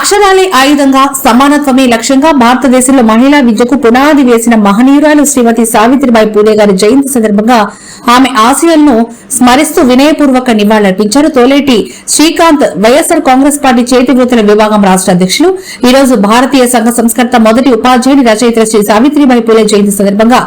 అక్షరాలే ఆయుధంగా సమానత్వమే లక్ష్యంగా భారతదేశంలో మహిళా విద్యకు పునాది వేసిన మహనీయురాలు శ్రీమతి సావిత్రిబాయి పూలే గారి జయంతి సందర్భంగా ఆమె ఆశయాలను స్మరిస్తూ వినయపూర్వక నివాళులర్పించారు తోలేటి శ్రీకాంత్ వైఎస్సార్ కాంగ్రెస్ పార్టీ చేతివృత్తుల విభాగం రాష్ట్ర అధ్యక్షులు. ఈ రోజు భారతీయ సంఘ సంస్కర్త మొదటి ఉపాధ్యాయుని రచయిత శ్రీ సావిత్రిబాయి పూలే జయంతి సందర్భంగా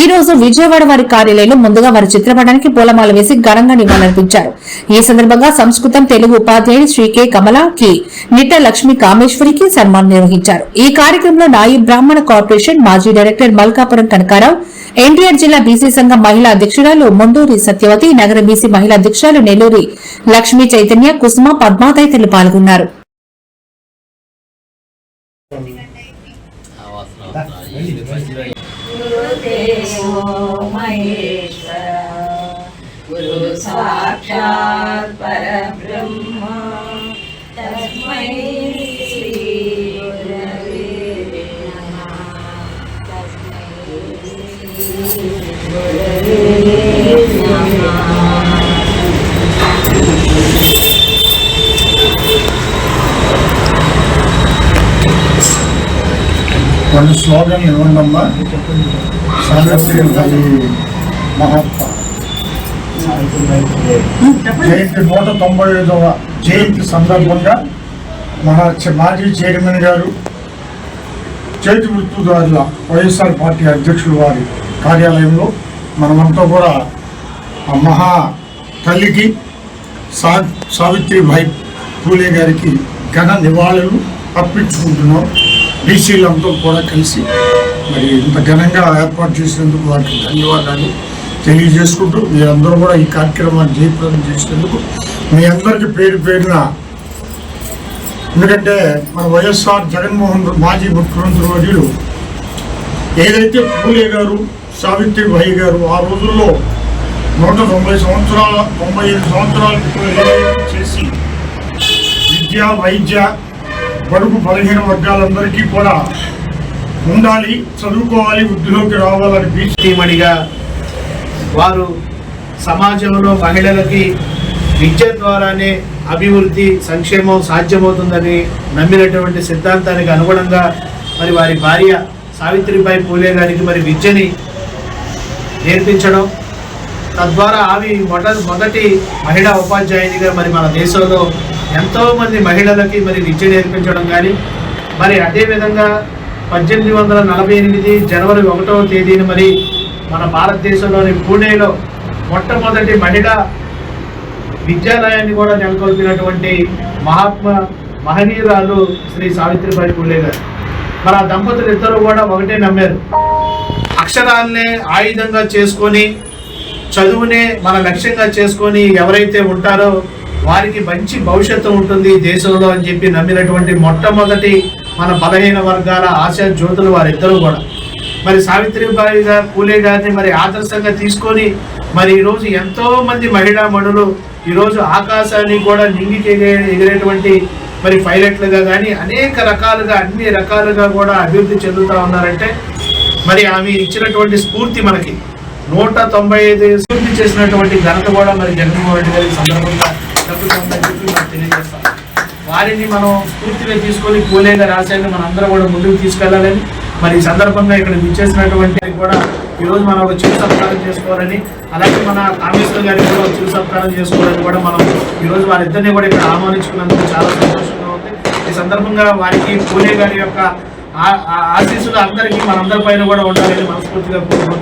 ఈ రోజు విజయవాడ వారి కార్యాలయంలో ముందుగా వారి చిత్రపటానికి పూలమాల వేసి ఘనంగా నివాళులర్పించారు ఈ సందర్భంగా సంస్కృతం తెలుగు ఉపాధ్యాయుని శ్రీ కె. కమలాకి నిట్ట లక్ష్మి కామేశ్వరికి సన్మానం నిర్వహించారు. ఈ కార్యక్రమంలో నాయి బ్రాహ్మణ కార్పొరేషన్ మాజీ డైరెక్టర్ మల్కాపురం కనకారావు ఎన్టీఆర్ జిల్లా బీసీ సంఘం మహిళా అధ్యక్షురాలు ముందూరి సత్యవతి నగర బీసీ మహిళా అధ్యక్షురాలు నెల్లూరి లక్ష్మీ చైతన్య కుసుమ పద్మ తదితరులు పాల్గొన్నారు. సాక్షాత్ పరమ కొన్ని స్లోగన్లు ఇవ్వండమ్మా. సావిత్రి మహాత్మ. జయంతి నూట తొంభై ఐదవ జయంతి సందర్భంగా మన మాజీ చైర్మన్ గారు చేతి వృత్తుదారుల వైఎస్ఆర్ పార్టీ అధ్యక్షులు వారి కార్యాలయంలో మనమంతా కూడా ఆ మహా తల్లికి సా సావిత్రిబాయి పూలే గారికి ఘన నివాళులు అర్పించుకుంటున్నాం. బీసీలంతా కూడా కలిసి మరి ఇంత ఘనంగా ఏర్పాటు చేసినందుకు వారికి ధన్యవాదాలు తెలియజేసుకుంటూ మీరందరూ కూడా ఈ కార్యక్రమాన్ని జయప్రదం చేసినందుకు మీ అందరికీ పేరు పేరున ఎందుకంటే మన వైఎస్ఆర్ జగన్మోహన్ మాజీ ముఖ్యమంత్రి వర్యులు ఏదైతే పూలే గారు సావిత్రిబాయి గారు ఆ రోజుల్లో నూట తొంభై సంవత్సరాల తొంభై ఐదు సంవత్సరాల చేసి విద్య వైద్య బడుగు బలహీన వర్గాలందరికీ కూడా ఉండాలి చదువుకోవాలి వృద్ధిలోకి రావాలని బీచ్ వారు సమాజంలో మహిళలకి విద్య ద్వారానే అభివృద్ధి సంక్షేమం సాధ్యమవుతుందని నమ్మినటువంటి సిద్ధాంతానికి అనుగుణంగా మరి వారి భార్య సావిత్రిబాయి పూలే గారికి మరి విద్యని నేర్పించడం తద్వారా ఆమె మొదటి మొదటి మహిళా ఉపాధ్యాయునిగా మరి మన దేశంలో ఎంతోమంది మహిళలకి మరి విద్య నేర్పించడం కానీ మరి అదేవిధంగా పద్దెనిమిది వందల నలభై ఎనిమిది జనవరి ఒకటవ తేదీన మరి మన భారతదేశంలోని పూణేలో మొట్టమొదటి మహిళా విద్యాలయాన్ని కూడా నెలకొల్పినటువంటి మహాత్మా మహనీయురాలు శ్రీ సావిత్రిబాయి పూలే గారు. మరి ఆ దంపతులు ఇద్దరు కూడా ఒకటే నమ్మారు. అక్షరాలనే ఆయుధంగా చేసుకొని చదువునే మన లక్ష్యంగా చేసుకొని ఎవరైతే ఉంటారో వారికి మంచి భవిష్యత్తు ఉంటుంది దేశంలో అని చెప్పి నమ్మినటువంటి మొట్టమొదటి మన బలహీన వర్గాల ఆశా జ్యోతులు వారిద్దరూ కూడా. మరి సావిత్రిబాయి గారు పూలే గారిని మరి ఆదర్శంగా తీసుకొని మరి ఈరోజు ఎంతో మంది మహిళా మణులు ఈరోజు ఆకాశాన్ని కూడా నింగికి ఎగిరేటువంటి మరి పైలట్లుగా కానీ అనేక రకాలుగా అన్ని రకాలుగా కూడా అభివృద్ధి చెందుతా ఉన్నారంటే మరి ఆమె ఇచ్చినటువంటి స్ఫూర్తి మనకి. నూట తొంభై ఐదు స్ఫూర్తి చేసినటువంటి ఘనత కూడా మరి జగన్మోహన్ రెడ్డి గారి సందర్భంగా దక్కుతుందని చెప్పి మనం తెలియజేస్తాం వారిని మనం స్ఫూర్తిగా తీసుకొని కూలేగా రాశాన్ని మనం అందరం కూడా ముందుకు తీసుకెళ్ళాలని మరి ఈ సందర్భంగా ఇక్కడ విచ్చేసినటువంటి కూడా ఈరోజు మనం ఒక చిరు సత్కారం చేసుకోవాలని అలాగే మన కామేశ్వర గారికి కూడా ఒక చిరు సత్కారం చేసుకోవాలని కూడా మనం ఈరోజు వారిద్దరిని కూడా ఇక్కడ ఆహ్వానించుకున్నందుకు చాలా సంతోషంగా ఉంది. ఈ సందర్భంగా వారికి పూలే గారి యొక్క ఆ- ఆశీస్సులు అందరికీ మనందరి పైన కూడా ఉండాలని మనస్ఫూర్తిగా కోరుకుంటున్నాం.